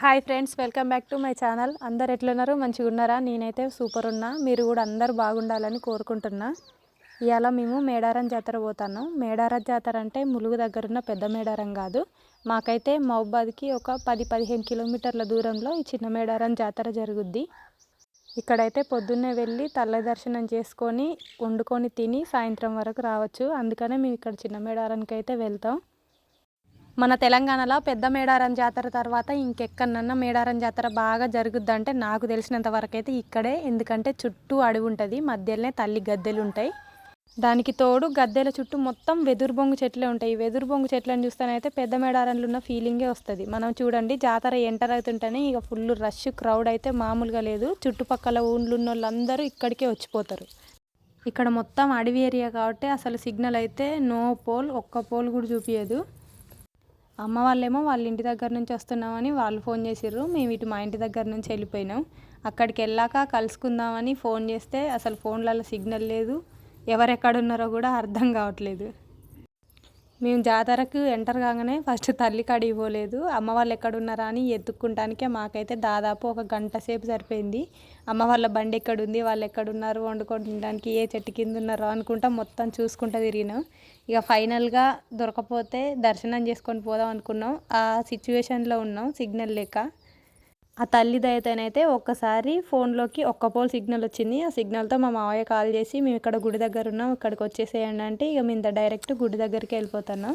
Hi friends welcome back to my channel. అందరు ఎట్లున్నారు? మంచిగా ఉన్నారా? నేనైతే సూపర్ ఉన్నా. మీరు కూడా అందరు బాగుండాలని కోరుకుంటున్నా. ఇవాళ మేము మేడారం జాతర పోతాను. మేడారం జాతర అంటే ములుగు దగ్గర ఉన్న పెద్ద మేడారం కాదు. మాకైతే మహబాద్కి ఒక పది పదిహేను కిలోమీటర్ల దూరంలో ఈ చిన్న మేడారం జాతర జరుగుద్ది. ఇక్కడైతే పొద్దున్నే వెళ్ళి తల్ల దర్శనం చేసుకొని వండుకొని తిని సాయంత్రం వరకు రావచ్చు. అందుకనే మేము ఇక్కడ చిన్న మేడారానికి అయితే వెళ్తాం. మన తెలంగాణలో పెద్ద మేడారం జాతర తర్వాత ఇంకెక్కడన్నా మేడారం జాతర బాగా జరుగుద్దంటే నాకు తెలిసినంత వరకు అయితే ఇక్కడే. ఎందుకంటే చుట్టూ అడవి ఉంటుంది మధ్యలోనే తల్లి గద్దెలు ఉంటాయి. దానికి తోడు గద్దెల చుట్టూ మొత్తం వెదురు బొంగు చెట్లే ఉంటాయి. ఈ వెదురు బొంగు చెట్లను చూస్తేనైతే పెద్ద మేడారంలో ఉన్న ఫీలింగే వస్తుంది. మనం చూడండి జాతర ఎంటర్ అవుతుంటేనే ఇక ఫుల్ రష్ క్రౌడ్ అయితే మామూలుగా లేదు. చుట్టుపక్కల ఊళ్ళు ఉన్న వాళ్ళందరూ ఇక్కడికే వచ్చిపోతారు. ఇక్కడ మొత్తం అడవి ఏరియా కాబట్టి అసలు సిగ్నల్ అయితే నో పోల్ ఒక్క పోల్ కూడా చూపించదు అమ్మ వాళ్ళేమో వాళ్ళ ఇంటి దగ్గర నుంచి వస్తున్నామని వాళ్ళు ఫోన్ చేసిర్రు. మేము ఇటు మా ఇంటి దగ్గర నుంచి వెళ్ళిపోయినాం. అక్కడికి వెళ్ళాక కలుసుకుందామని ఫోన్ చేస్తే అసలు ఫోన్లలో సిగ్నల్ లేదు. ఎవరెక్కడ ఉన్నారో కూడా అర్థం కావట్లేదు. మేము జాతరకు ఎంటర్ కాగానే ఫస్ట్ తల్లి కాడికి పోలేదు. అమ్మ వాళ్ళు ఎక్కడున్నారా అని ఎత్తుక్కుంటానికే మాకైతే దాదాపు ఒక గంట సేపు సరిపోయింది. అమ్మ వాళ్ళ బండి ఎక్కడుంది వాళ్ళు ఎక్కడున్నారు వండుకొని ఏ చెట్టు కింద ఉన్నారో అనుకుంటా మొత్తం చూసుకుంటూ తిరిగినాం. ఇక ఫైనల్గా దొరకపోతే దర్శనం చేసుకొని పోదాం అనుకున్నాం. ఆ సిచ్యువేషన్లో ఉన్నాం సిగ్నల్ లేక. ఆ తల్లి దయతోనైతే ఒక్కసారి ఫోన్లోకి ఒక్క పోల్ సిగ్నల్ వచ్చింది. ఆ సిగ్నల్తో మా మావయ్య కాల్ చేసి మేము ఇక్కడ గుడి దగ్గర ఉన్నాం ఇక్కడికి వచ్చేసేయండి అంటే ఇక మేము డైరెక్ట్ గుడి దగ్గరికి వెళ్ళిపోతున్నాం.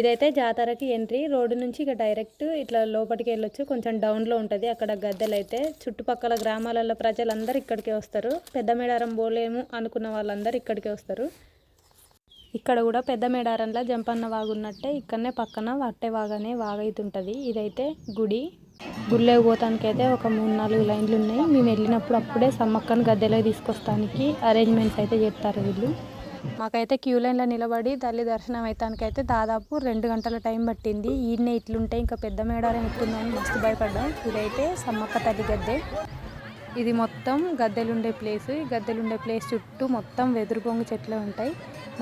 ఇదైతే జాతరకి ఎంట్రీ. రోడ్డు నుంచి ఇక డైరెక్ట్ ఇట్లా లోపలికి వెళ్ళొచ్చు. కొంచెం డౌన్లో ఉంటుంది. అక్కడ గద్దెలు అయితే చుట్టుపక్కల గ్రామాలలో ప్రజలందరూ ఇక్కడికే వస్తారు. పెద్ద మేడారం పోలేము అనుకున్న వాళ్ళందరూ ఇక్కడికే వస్తారు. ఇక్కడ కూడా పెద్ద మేడారంలో జంపన్న వాగున్నట్టే ఇక్కడనే పక్కన వట్టే వాగనే వాగైతుంటుంది ఇదైతే గుడి. గుళ్ళో పోతానికి అయితే ఒక మూడు నాలుగు లైన్లు ఉన్నాయి. మేము వెళ్ళినప్పుడు అప్పుడే సమ్మక్కను గద్దెలో తీసుకొస్తానికి అరేంజ్మెంట్స్ అయితే చేస్తారు వీళ్ళు. మాకైతే క్యూ లైన్లో నిలబడి తల్లి దర్శనం అవుతానికి అయితే దాదాపు రెండు గంటల టైం పట్టింది. ఈడనే ఇట్లుంటే ఇంకా పెద్ద మేడారం ఎత్తుందని మస్తు భయపడ్డాం. ఇదైతే సమ్మక్క తల్లి గద్దె. ఇది మొత్తం గద్దెలుండే ప్లేస్ ఈ గద్దెలుండే ప్లేస్ చుట్టూ మొత్తం వెదురు బొంగు చెట్లే ఉంటాయి.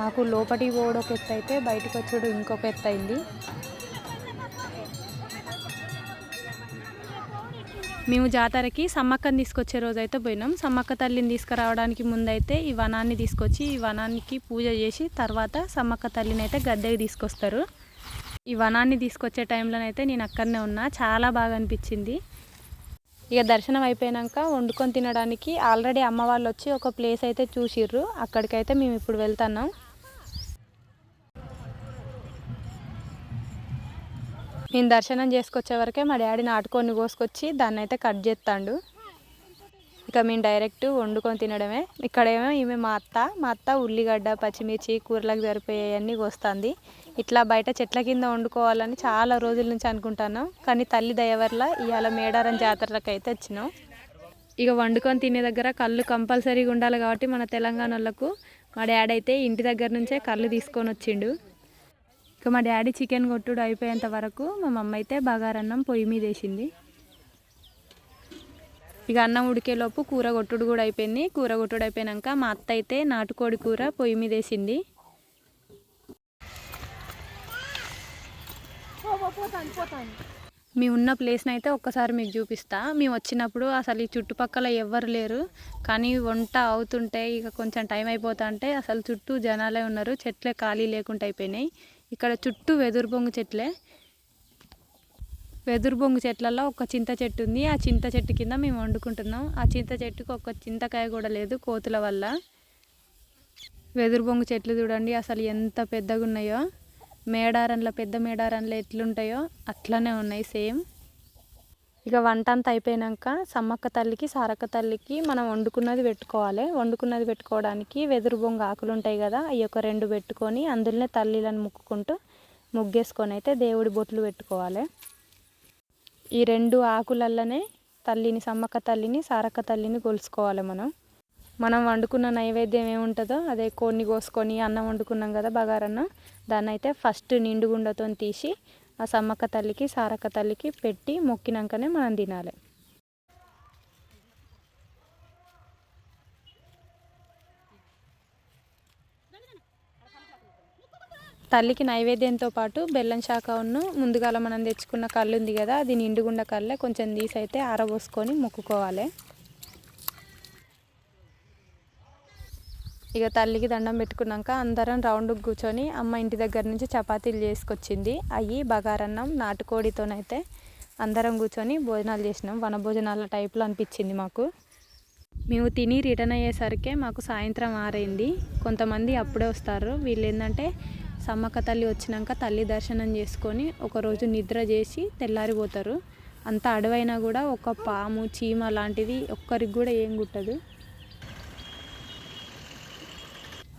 మాకు లోపలికి పోవడం ఒక ఎత్తు అయితే బయటకు వచ్చాడు ఇంకొక ఎత్తు అయింది. మేము జాతరకి సమ్మక్కని తీసుకొచ్చే రోజు అయితే పోయినాం. సమ్మక్క తల్లిని తీసుకురావడానికి ముందైతే ఈ వనాన్ని తీసుకొచ్చి ఈ వనానికి పూజ చేసి తర్వాత సమ్మక్క తల్లిని అయితే గద్దెకి తీసుకొస్తారు. ఈ వనాన్ని తీసుకొచ్చే టైంలోనైతే నేను అక్కడనే ఉన్నా. చాలా బాగా అనిపించింది. ఇక దర్శనం అయిపోయాక వండుకొని తినడానికి ఆల్రెడీ అమ్మ వాళ్ళు వచ్చి ఒక ప్లేస్ అయితే చూసిర్రు. అక్కడికైతే మేము ఇప్పుడు వెళ్తున్నాం. నేను దర్శనం చేసుకొచ్చే వరకే మా డాడీ నాటుకొని కోసుకొచ్చి దాన్ని అయితే కట్ చేస్తాడు. ఇక మేము డైరెక్ట్ వండుకొని తినడమే. ఇక్కడేమో ఈమె మా అత్త మా అత్త ఉల్లిగడ్డ పచ్చిమిర్చి కూరలకు సరిపోయేవన్నీ కోస్తుంది. ఇట్లా బయట చెట్ల కింద వండుకోవాలని చాలా రోజుల నుంచి అనుకుంటాను. కానీ తల్లి దయవల్ల ఇవాళ మేడారం జాతరలకు అయితే వచ్చినాం. ఇక వండుకొని తినే దగ్గర కళ్ళు కంపల్సరీగా ఉండాలి కాబట్టి మన తెలంగాణలకు మా డాడీ అయితే ఇంటి దగ్గర నుంచే కళ్ళు తీసుకొని వచ్చిండు. ఇక మా డాడీ చికెన్ కొట్టుడు అయిపోయేంత వరకు మా మమ్మ అయితే బగారన్నం పొయ్యి మీద వేసింది. ఇక అన్నం ఉడికేలోపు కూర కొట్టుడు కూడా అయిపోయింది. కూర కొట్టుడు అయిపోయాక మా అత్త అయితే నాటుకోడి కూర పొయ్యి మీద వేసింది. మేము ఉన్న ప్లేస్ని అయితే ఒక్కసారి మీకు చూపిస్తా. మేము వచ్చినప్పుడు అసలు ఈ చుట్టుపక్కల ఎవ్వరు లేరు. కానీ వంట అవుతుంటే ఇక కొంచెం టైం అయిపోతా అంటే అసలు చుట్టూ జనాలే ఉన్నారు. చెట్లే ఖాళీ లేకుండా అయిపోయినాయి. ఇక్కడ చుట్టూ వెదురు బొంగు చెట్లే. వెదురు బొంగు చెట్లలో ఒక చింత చెట్టు ఉంది. ఆ చింత చెట్టు కింద మేము వండుకుంటున్నాం. ఆ చింత చెట్టుకు ఒక చింతకాయ కూడా లేదు కోతుల వల్ల. వెదురు బొంగు చెట్లు చూడండి అసలు ఎంత పెద్దగా ఉన్నాయో మేడారంలో పెద్ద మేడారంలో ఎట్లుంటాయో అట్లనే ఉన్నాయి సేమ్. ఇక వంట అంతా అయిపోయాక సమ్మక్క తల్లికి సారక్క తల్లికి మనం వండుకున్నది పెట్టుకోవాలి. వండుకున్నది పెట్టుకోవడానికి వెదురు బొంగ ఆకులు ఉంటాయి కదా అవి ఒక రెండు పెట్టుకొని అందులోనే తల్లిలను ముక్కుకుంటూ ముగ్గేసుకొని అయితే దేవుడి బొట్లు పెట్టుకోవాలి. ఈ రెండు ఆకులల్లనే తల్లిని సమ్మక్క తల్లిని సారక్క తల్లిని కొలుసుకోవాలి మనం. మనం వండుకున్న నైవేద్యం ఏముంటుందో అదే కోడిని కోసుకొని అన్నం వండుకున్నాం కదా బగారన్నం. దాన్ని అయితే ఫస్ట్ నిండుగుండతో తీసి ఆ సమ్మక్క తల్లికి సారక్క తల్లికి పెట్టి మొక్కినాకనే మనం తినాలి. తల్లికి నైవేద్యంతో పాటు బెల్లం శాఖ ఉన్ను ముందుగాల మనం తెచ్చుకున్న కళ్ళు ఉంది కదా అది నిండుగుండ కళ్ళే కొంచెం తీసి అయితే ఆరబోసుకొని మొక్కుకోవాలి. ఇక తల్లికి దండం పెట్టుకున్నాక అందరం రౌండ్ కూర్చొని అమ్మ ఇంటి దగ్గర నుంచి చపాతీలు చేసుకొచ్చింది. అవి బగారన్నం నాటుకోడితోనైతే అందరం కూర్చొని భోజనాలు చేసినాం. వన భోజనాల టైప్లో అనిపించింది మాకు. మేము తిని రిటర్న్ అయ్యేసరికి మాకు సాయంత్రం ఆరైంది. కొంతమంది అప్పుడే వస్తారు. వీళ్ళు ఏంటంటే సమ్మక్క తల్లి వచ్చినాక తల్లి దర్శనం చేసుకొని ఒకరోజు నిద్ర చేసి తెల్లారిపోతారు. అంత అడవైనా కూడా ఒక పాము చీమ లాంటిది ఒక్కరికి కూడా ఏం గుట్టదు.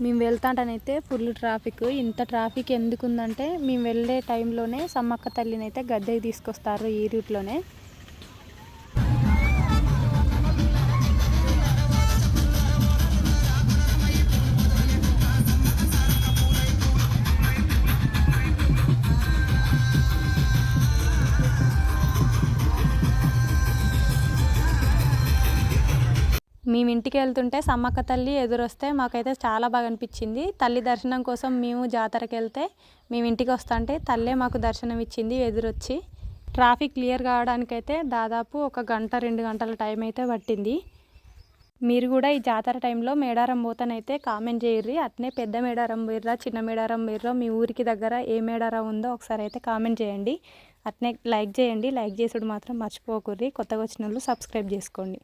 మేము వెళ్తాంటనైతే ఫుల్ ట్రాఫిక్ ఇంత ట్రాఫిక్ ఎందుకు ఉందంటే మేము వెళ్ళే టైంలోనే సమ్మక్క తల్లినైతే గద్దెకి తీసుకొస్తారు ఈ రూట్లోనే మేము ఇంటికి వెళ్తుంటే సమ్మక్క తల్లి ఎదురొస్తే మాకైతే చాలా బాగా అనిపించింది. తల్లి దర్శనం కోసం మేము జాతరకి వెళ్తే మేము ఇంటికి వస్తుంటే తల్లే మాకు దర్శనం ఇచ్చింది ఎదురొచ్చి. ట్రాఫిక్ క్లియర్ కావడానికైతే దాదాపు ఒక గంట రెండు గంటల టైం అయితే పట్టింది. మీరు కూడా ఈ జాతర టైంలో మేడారం పోతానైతే కామెంట్ చేయర్రి. అట్నే పెద్ద మేడారం పోయిర్రా చిన్న మేడారం పోయిర్రా మీ ఊరికి దగ్గర ఏ మేడారం ఉందో ఒకసారి అయితే కామెంట్ చేయండి. అట్నే లైక్ చేయండి. లైక్ చేసుడు మాత్రం మర్చిపోకుర్రి. కొత్తగా వచ్చిన వాళ్ళు సబ్స్క్రైబ్ చేసుకోండి.